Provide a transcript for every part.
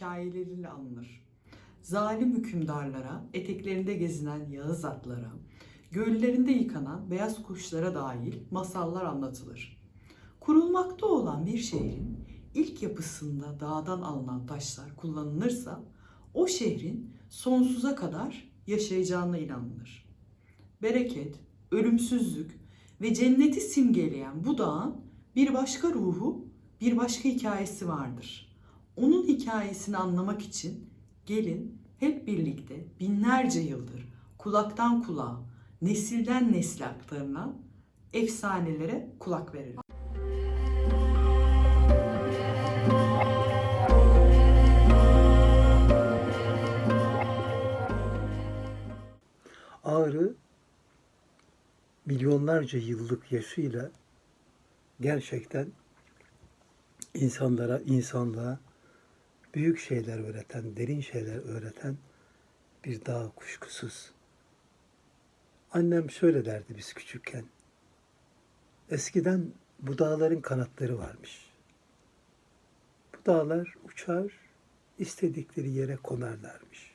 hikayeleriyle anılır. Zalim hükümdarlara, eteklerinde gezinen yağız atlara, göllerinde yıkanan beyaz kuşlara dahil masallar anlatılır. Kurulmakta olan bir şehrin ilk yapısında dağdan alınan taşlar kullanılırsa o şehrin sonsuza kadar yaşayacağına inanılır. Bereket, ölümsüzlük ve cenneti simgeleyen bu dağın bir başka ruhu, bir başka hikayesi vardır. Onun hikayesini anlamak için gelin hep birlikte binlerce yıldır kulaktan kulağa, nesilden nesle aktarılan efsanelere kulak verelim. Ağrı milyonlarca yıllık yaşıyla gerçekten insanlara, insanlığa büyük şeyler öğreten, derin şeyler öğreten bir dağ kuşkusuz. Annem şöyle derdi biz küçükken. Eskiden bu dağların kanatları varmış. Bu dağlar uçar, istedikleri yere konarlarmış.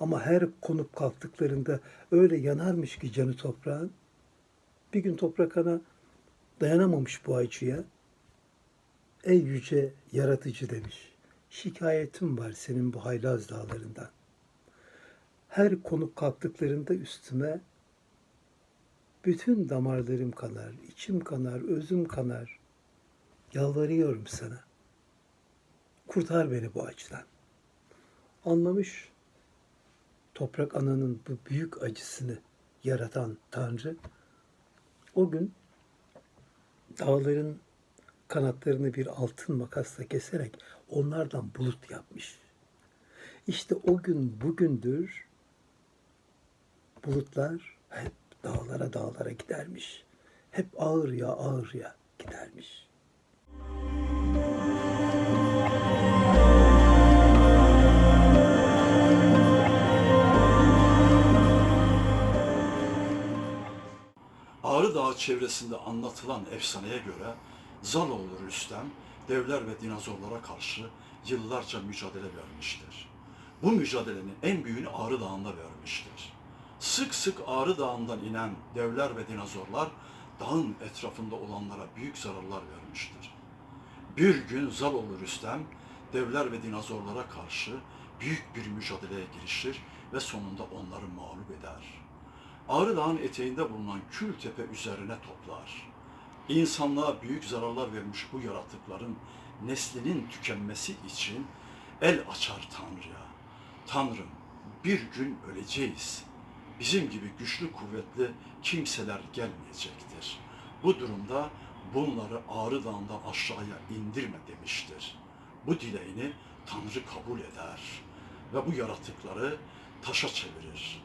Ama her konup kalktıklarında öyle yanarmış ki canı toprağın. Bir gün toprak ana dayanamamış bu acıya. Ey yüce yaratıcı demiş. Şikayetim var senin bu haylaz dağlarından. Her konup kalktıklarında üstüme bütün damarlarım kanar, içim kanar, özüm kanar. Yalvarıyorum sana. Kurtar beni bu acıdan. Anlamış toprak ananın bu büyük acısını yaratan Tanrı o gün dağların kanatlarını bir altın makasla keserek onlardan bulut yapmış. İşte o gün bugündür bulutlar hep dağlara dağlara gidermiş. Hep ağır ya ağır ya gidermiş. Ağrı Dağı çevresinde anlatılan efsaneye göre Zaloğlu Rüstem devler ve dinozorlara karşı yıllarca mücadele vermiştir. Bu mücadelenin en büyüğünü Ağrı Dağı'nda vermiştir. Sık sık Ağrı Dağı'ndan inen devler ve dinozorlar dağın etrafında olanlara büyük zararlar vermiştir. Bir gün Zaloğlu Rüstem devler ve dinozorlara karşı büyük bir mücadeleye girişir ve sonunda onları mağlup eder. Ağrı Dağı'nın eteğinde bulunan Kültepe üzerine toplar. İnsanlığa büyük zararlar vermiş bu yaratıkların neslinin tükenmesi için el açar Tanrı'ya. Tanrım bir gün öleceğiz. Bizim gibi güçlü kuvvetli kimseler gelmeyecektir. Bu durumda bunları Ağrı Dağı'ndan aşağıya indirme demiştir. Bu dileğini Tanrı kabul eder ve bu yaratıkları taşa çevirir.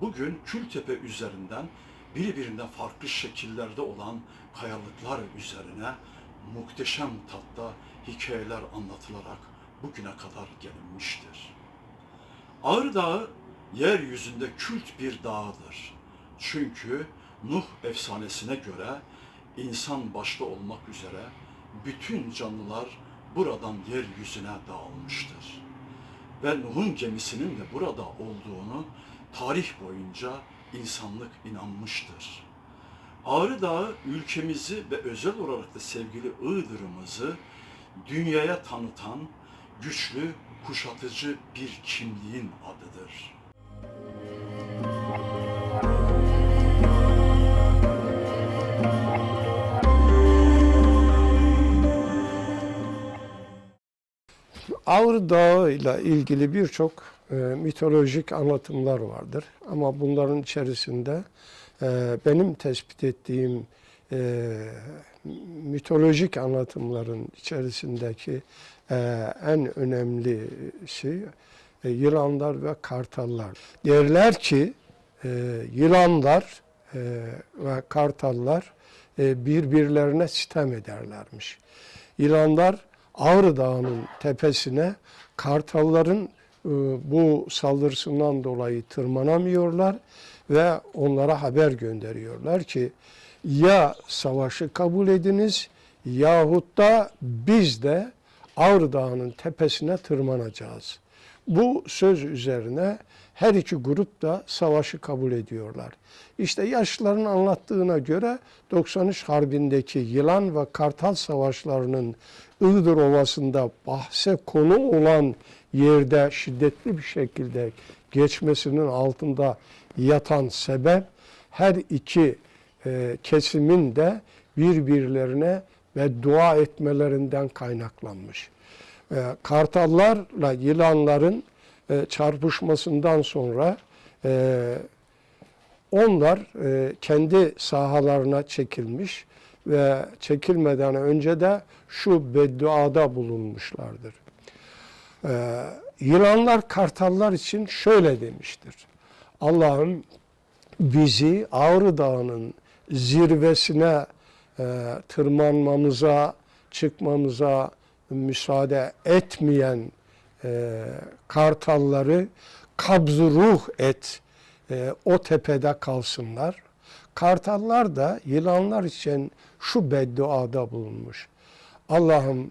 Bugün Kültepe üzerinden birbirinden farklı şekillerde olan kayalıklar üzerine muhteşem tatta hikayeler anlatılarak bugüne kadar gelinmiştir. Ağrı Dağı yeryüzünde kült bir dağdır. Çünkü Nuh efsanesine göre insan başta olmak üzere bütün canlılar buradan yeryüzüne dağılmıştır ve Nuh'un gemisinin de burada olduğunu tarih boyunca insanlık inanmıştır. Ağrı Dağı ülkemizi ve özel olarak da sevgili Iğdır'ımızı dünyaya tanıtan güçlü, kuşatıcı bir kimliğin adıdır. Ağrı Dağı ile ilgili birçok e, mitolojik anlatımlar vardır. Ama bunların içerisinde e, benim tespit ettiğim e, mitolojik anlatımların içerisindeki en önemli şey yılanlar ve kartallar. Derler ki yılanlar ve kartallar birbirlerine sitem ederlermiş. Yılanlar Ağrı Dağı'nın tepesine kartalların bu saldırısından dolayı tırmanamıyorlar ve onlara haber gönderiyorlar ki ya savaşı kabul ediniz yahut da biz de Ağrı Dağı'nın tepesine tırmanacağız. Bu söz üzerine her iki grup da savaşı kabul ediyorlar. İşte yaşlıların anlattığına göre 93 Harbi'ndeki yılan ve kartal savaşlarının Iğdır Ovası'nda bahse konu olan yerde şiddetli bir şekilde geçmesinin altında yatan sebep her iki e, kesimin de birbirlerine ve dua etmelerinden kaynaklanmış. E, kartallarla yılanların e, çarpışmasından sonra e, onlar e, kendi sahalarına çekilmiş ve çekilmeden önce de şu bedduada bulunmuşlardır. E, yılanlar kartallar için şöyle demiştir. Allah'ım bizi Ağrı Dağı'nın zirvesine e, tırmanmamıza, çıkmamıza müsaade etmeyen e, kartalları kabz ruh et, e, o tepede kalsınlar. Kartallar da yılanlar için şu bedduada bulunmuş. Allah'ım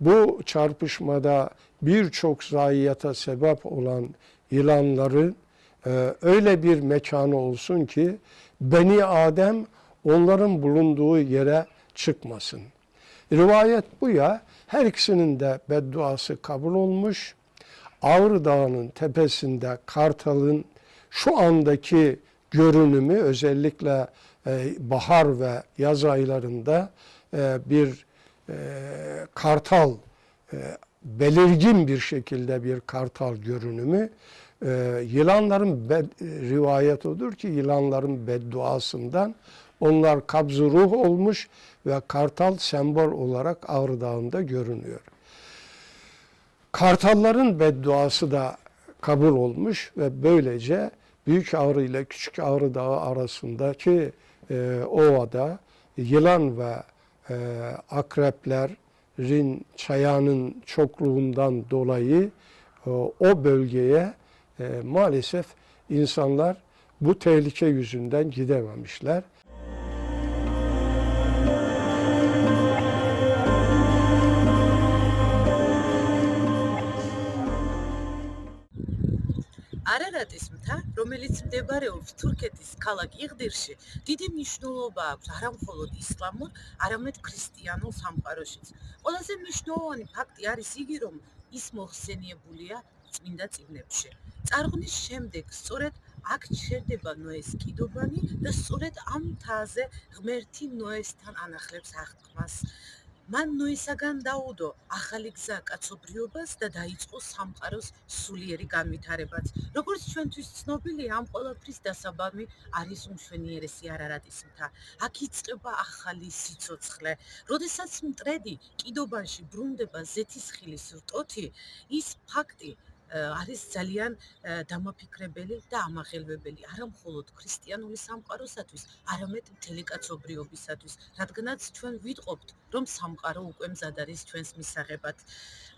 bu çarpışmada birçok zayiata sebep olan yılanların e, öyle bir mekanı olsun ki Beni Adem onların bulunduğu yere çıkmasın. Rivayet bu ya. Her ikisinin de bedduası kabul olmuş. Ağrı Dağı'nın tepesinde kartalın şu andaki görünümü özellikle e, bahar ve yaz aylarında e, bir e, kartal e, belirgin bir şekilde bir kartal görünümü e, yılanların bed, rivayet odur ki yılanların bedduasından onlar kabz ruh olmuş ve kartal sembol olarak Ağrı Dağı'nda görünüyor. Kartalların bedduası da kabul olmuş ve böylece Büyük Ağrı ile Küçük Ağrı Dağı arasındaki e, ovada yılan ve akreplerin çayanın çokluğundan dolayı e, o bölgeye e, maalesef insanlar bu tehlike yüzünden gidememişler. არარატის მთა, რომელიც მდებარეობს თურქეთის ქალაქ იღდირში, დიდი მნიშვნელობა აქვს არა მხოლოდ ისლამურ, არამედ ქრისტიანულ სამყაროშიც. ყველაზე მნიშვნელოვანი ფაქტი არის იგი, რომ ის მოხსენიებულია წმინდა წიგნებში. წარღვნის შემდეგ სწორედ აქ ჩერდება ნოეს კიდობანი და სწორედ ამ მთაზე ღმერთი ნოესთან ანახლებს აღთქმას. მან ნოისაგან დაუდო ახალი გზა კაცობრიობას და დაიწყო სამყაროს სულიერი განვითარებაც. როგორც ჩვენთვის ცნობილია, ამ ყველაფრის დასაბამი არის უმშვენიერესი არარატის მთა. აქ იწყება ახალი სიცოცხლე. როდესაც მტრედი კიდობანში ბრუნდება ზეთისხილის რტოთი, ის ფაქტი არის ძალიან დამაფიქრებელი და ამაღელვებელი არა მხოლოდ ქრისტიანული სამყაროსათვის, არამედ მთელი კაცობრიობისათვის, რადგანაც ჩვენ ვიტყობთ, რომ სამყარო უკვე მზად არის ჩვენს მისაღებად.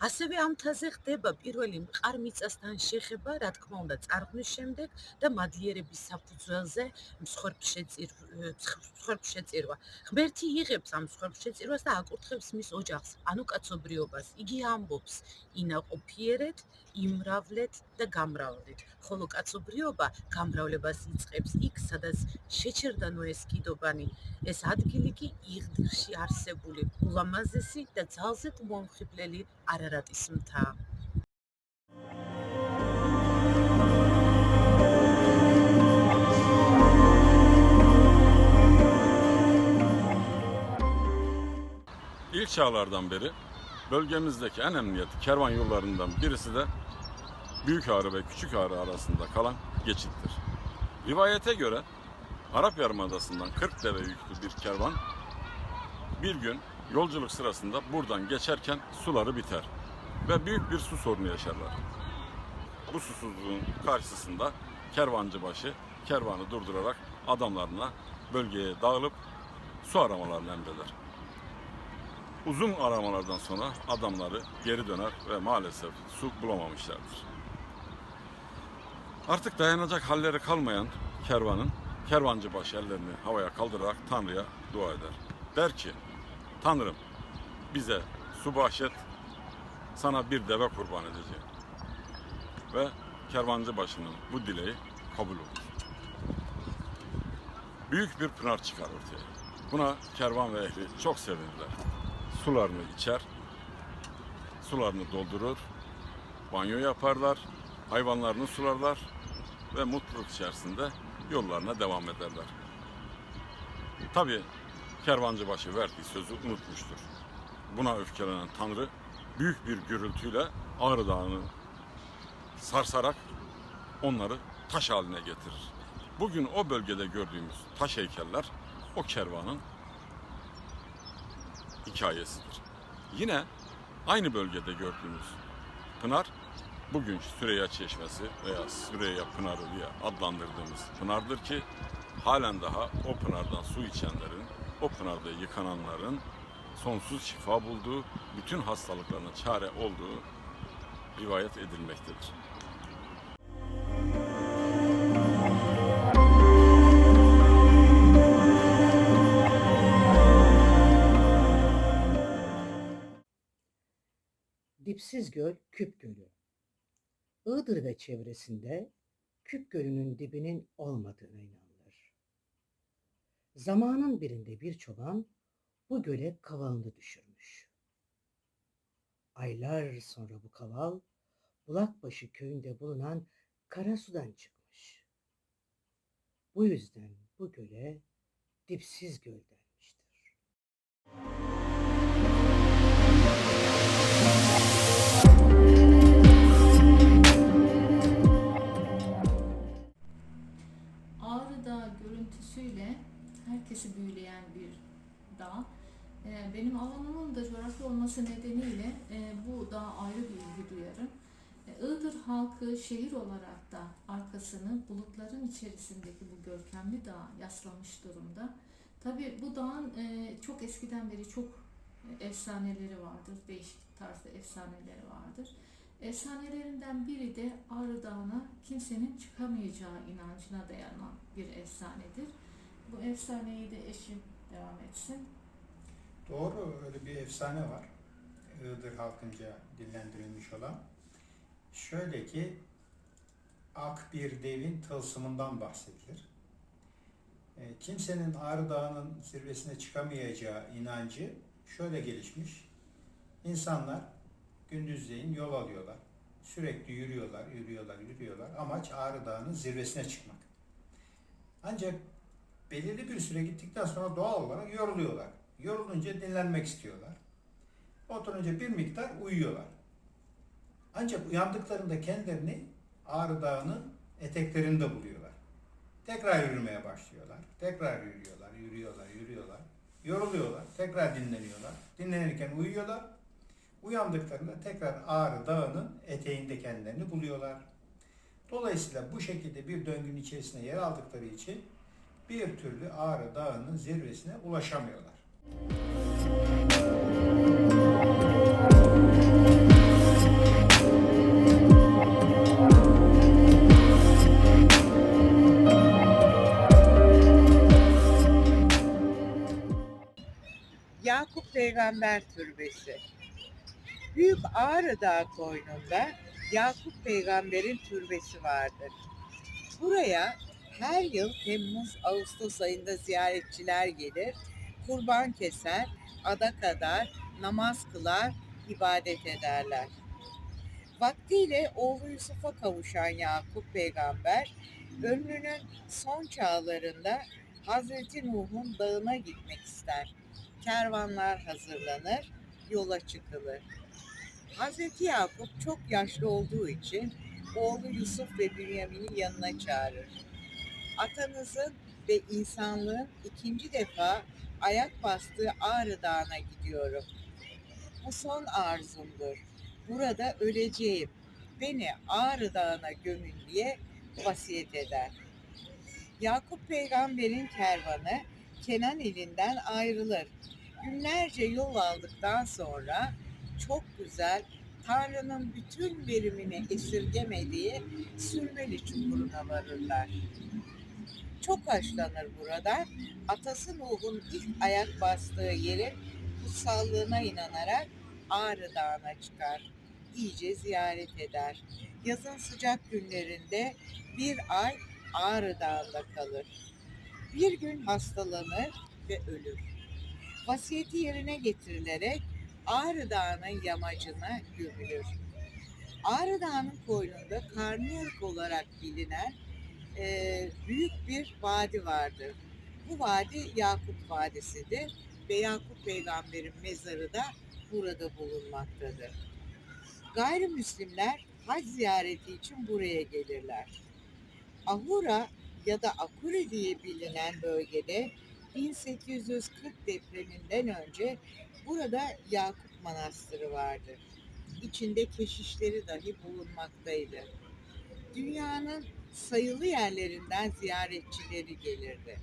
ასევე ამ მთაზე ხდება პირველი მყარ მიწასთან შეხება, რა თქმა უნდა, წარღვნის შემდეგ და მადლიერების საფუძველზე მსხვერპლშეწირვა. ღმერთი იღებს ამ მსხვერპლშეწირვას და აკურთხებს მის ოჯახს, ანუ კაცობრიობას. იგი ამბობს: ინაყოფიერეთ, იმრავლეთ და გამრავლეთ. ხოლო კაცობრიობა გამრავლებას იწყებს იქ, სადაც შეჩერდა ნოეს კიდობანი. ეს ადგილი კი იღდირში არსებული ულამაზესი და ძალზედ მომხიბლელი არარატის მთაა. İlk çağlardan beri bölgemizdeki en emniyetli kervan yollarından birisi de Büyük Ağrı ve Küçük Ağrı arasında kalan geçittir. Rivayete göre Arap Yarımadası'ndan 40 deve yüklü bir kervan bir gün yolculuk sırasında buradan geçerken suları biter ve büyük bir su sorunu yaşarlar. Bu susuzluğun karşısında kervancıbaşı kervanı durdurarak adamlarına bölgeye dağılıp su aramalarını emreder. Uzun aramalardan sonra adamları geri döner ve maalesef su bulamamışlardır. Artık dayanacak halleri kalmayan kervanın kervancı baş ellerini havaya kaldırarak Tanrı'ya dua eder. Der ki, Tanrım bize su bahşet sana bir deve kurban edeceğim. Ve kervancı başının bu dileği kabul olur. Büyük bir pınar çıkar ortaya. Buna kervan ve ehli çok sevinirler. Sularını içer, sularını doldurur, banyo yaparlar, hayvanlarını sularlar ve mutluluk içerisinde yollarına devam ederler. Tabi kervancıbaşı verdiği sözü unutmuştur. Buna öfkelenen Tanrı büyük bir gürültüyle Ağrı Dağı'nı sarsarak onları taş haline getirir. Bugün o bölgede gördüğümüz taş heykeller o kervanın hikayesidir. Yine aynı bölgede gördüğümüz pınar bugün Süreyya Çeşmesi veya Süreyya Pınarı diye adlandırdığımız pınardır ki halen daha o pınardan su içenlerin, o pınarda yıkananların sonsuz şifa bulduğu, bütün hastalıklarına çare olduğu rivayet edilmektedir. Dipsiz Göl Küp Gölü. Iğdır ve çevresinde Küp Gölü'nün dibinin olmadığına inanılır. Zamanın birinde bir çoban bu göle kavalını düşürmüş. Aylar sonra bu kaval Bulakbaşı köyünde bulunan Karasu'dan çıkmış. Bu yüzden bu göle Dipsiz Göl herkesi büyüleyen bir dağ. Ee, Benim alanımın da coğrafya olması nedeniyle e, bu dağa ayrı bir ilgi duyarım. E, Iğdır halkı şehir olarak da arkasını bulutların içerisindeki bu görkemli dağa yaslamış durumda. Tabii bu dağın e, çok eskiden beri çok efsaneleri vardır, değişik tarzda efsaneleri vardır. Efsanelerinden biri de Ağrı Dağı'na kimsenin çıkamayacağı inancına dayanan bir efsanedir. Bu efsaneyi de eşim devam etsin. Doğru öyle bir efsane var. Iğdır halkınca dillendirilmiş olan. Şöyle ki ak bir devin tılsımından bahsedilir. E, kimsenin Ağrı Dağı'nın zirvesine çıkamayacağı inancı şöyle gelişmiş. İnsanlar gündüzleyin yol alıyorlar. Sürekli yürüyorlar, yürüyorlar, yürüyorlar. Amaç Ağrı Dağı'nın zirvesine çıkmak. Ancak belirli bir süre gittikten sonra doğal olarak yoruluyorlar. Yorulunca dinlenmek istiyorlar. Oturunca bir miktar uyuyorlar. Ancak uyandıklarında kendilerini Ağrı Dağı'nın eteklerinde buluyorlar. Tekrar yürümeye başlıyorlar. Tekrar yürüyorlar, yürüyorlar, yürüyorlar. Yoruluyorlar, tekrar dinleniyorlar. Dinlenirken uyuyorlar. Uyandıklarında tekrar Ağrı Dağı'nın eteğinde kendilerini buluyorlar. Dolayısıyla bu şekilde bir döngünün içerisinde yer aldıkları için bir türlü Ağrı Dağı'nın zirvesine ulaşamıyorlar. Yakup Peygamber Türbesi. Büyük Ağrı Dağı koynunda Yakup Peygamber'in türbesi vardır. Buraya her yıl Temmuz-Ağustos ayında ziyaretçiler gelir, kurban keser, adak adar, namaz kılar, ibadet ederler. Vaktiyle oğlu Yusuf'a kavuşan Yakup Peygamber, ömrünün son çağlarında Hazreti Nuh'un dağına gitmek ister kervanlar hazırlanır, yola çıkılır. Hazreti Yakup çok yaşlı olduğu için oğlu Yusuf ve Bünyamin'i yanına çağırır. Atanızın ve insanlığın ikinci defa ayak bastığı Ağrı Dağı'na gidiyorum. Bu son arzumdur. Burada öleceğim. Beni Ağrı Dağı'na gömün diye vasiyet eder. Yakup peygamberin kervanı Kenan elinden ayrılır. Günlerce yol aldıktan sonra çok güzel Tanrı'nın bütün verimini esirgemediği Sürmeli Çukuru'na varırlar. Çok haşlanır burada. Atası Nuh'un ilk ayak bastığı yerin kutsallığına inanarak Ağrı Dağı'na çıkar. iyice ziyaret eder. Yazın sıcak günlerinde bir ay Ağrı Dağı'nda kalır. Bir gün hastalanır ve ölür. Vasiyeti yerine getirilerek Ağrı Dağı'nın yamacına gömülür. Ağrı Dağı'nın koynunda Karnıyarık olarak bilinen eee, büyük bir vadi vardır. Bu vadi Yakup Vadisi'dir ve Yakup Peygamber'in mezarı da burada bulunmaktadır. Gayrimüslimler hac ziyareti için buraya gelirler. Ahura ya da Akure diye bilinen bölgede 1840 depreminden önce burada Yakup Manastırı vardır. İçinde keşişleri dahi bulunmaktaydı. Dünyanın sayılı yerlerinden ziyaretçileri gelirdi.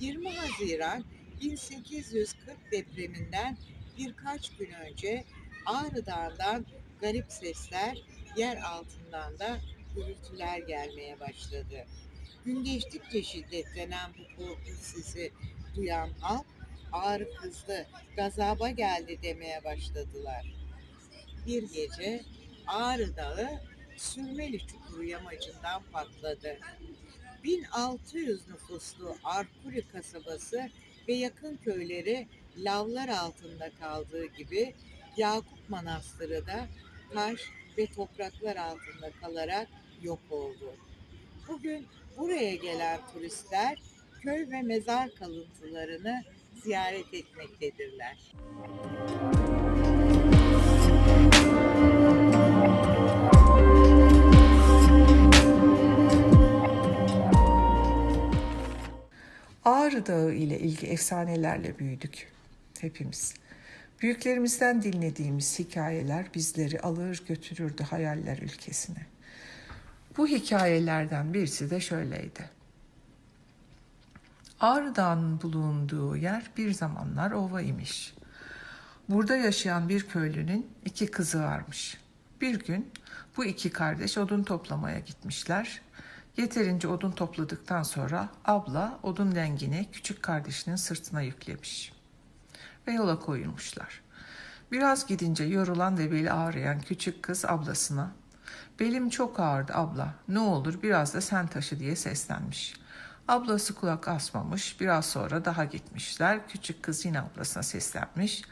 20 Haziran 1840 depreminden birkaç gün önce Ağrı Dağı'ndan garip sesler, yer altından da gürültüler gelmeye başladı. Gün geçtikçe şiddetlenen bu korkunç sesi duyan halk ağrı kızdı, gazaba geldi demeye başladılar. Bir gece Ağrı Dağı Sürmeli Çukuru yamacından patladı. 1600 nüfuslu Arkuri kasabası ve yakın köyleri lavlar altında kaldığı gibi Yakup Manastırı da taş ve topraklar altında kalarak yok oldu. Bugün buraya gelen turistler köy ve mezar kalıntılarını ziyaret etmektedirler. Ağrı Dağı ile ilgili efsanelerle büyüdük hepimiz. Büyüklerimizden dinlediğimiz hikayeler bizleri alır götürürdü hayaller ülkesine. Bu hikayelerden birisi de şöyleydi. Ağrı Dağı'nın bulunduğu yer bir zamanlar ova imiş. Burada yaşayan bir köylünün iki kızı varmış. Bir gün bu iki kardeş odun toplamaya gitmişler. Yeterince odun topladıktan sonra abla odun dengini küçük kardeşinin sırtına yüklemiş ve yola koyulmuşlar. Biraz gidince yorulan ve beli ağrıyan küçük kız ablasına "Belim çok ağrıdı abla. Ne olur biraz da sen taşı." diye seslenmiş. Ablası kulak asmamış. Biraz sonra daha gitmişler. Küçük kız yine ablasına seslenmiş.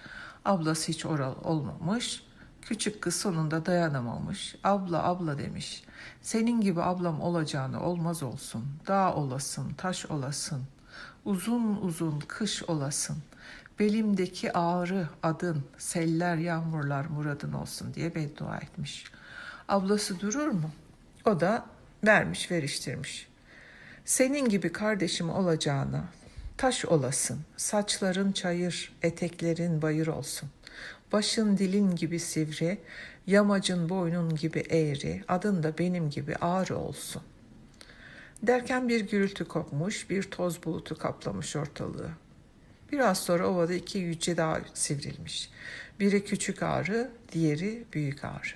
Ablası hiç oral olmamış. Küçük kız sonunda dayanamamış. Abla abla demiş. Senin gibi ablam olacağını olmaz olsun. Dağ olasın, taş olasın. Uzun uzun kış olasın. Belimdeki ağrı adın, seller yağmurlar muradın olsun diye beddua etmiş. Ablası durur mu? O da vermiş veriştirmiş. Senin gibi kardeşim olacağına taş olasın, saçların çayır, eteklerin bayır olsun. Başın dilin gibi sivri, yamacın boynun gibi eğri, adın da benim gibi ağrı olsun. Derken bir gürültü kopmuş, bir toz bulutu kaplamış ortalığı. Biraz sonra ovada iki yüce dağ sivrilmiş. Biri küçük ağrı, diğeri büyük ağrı.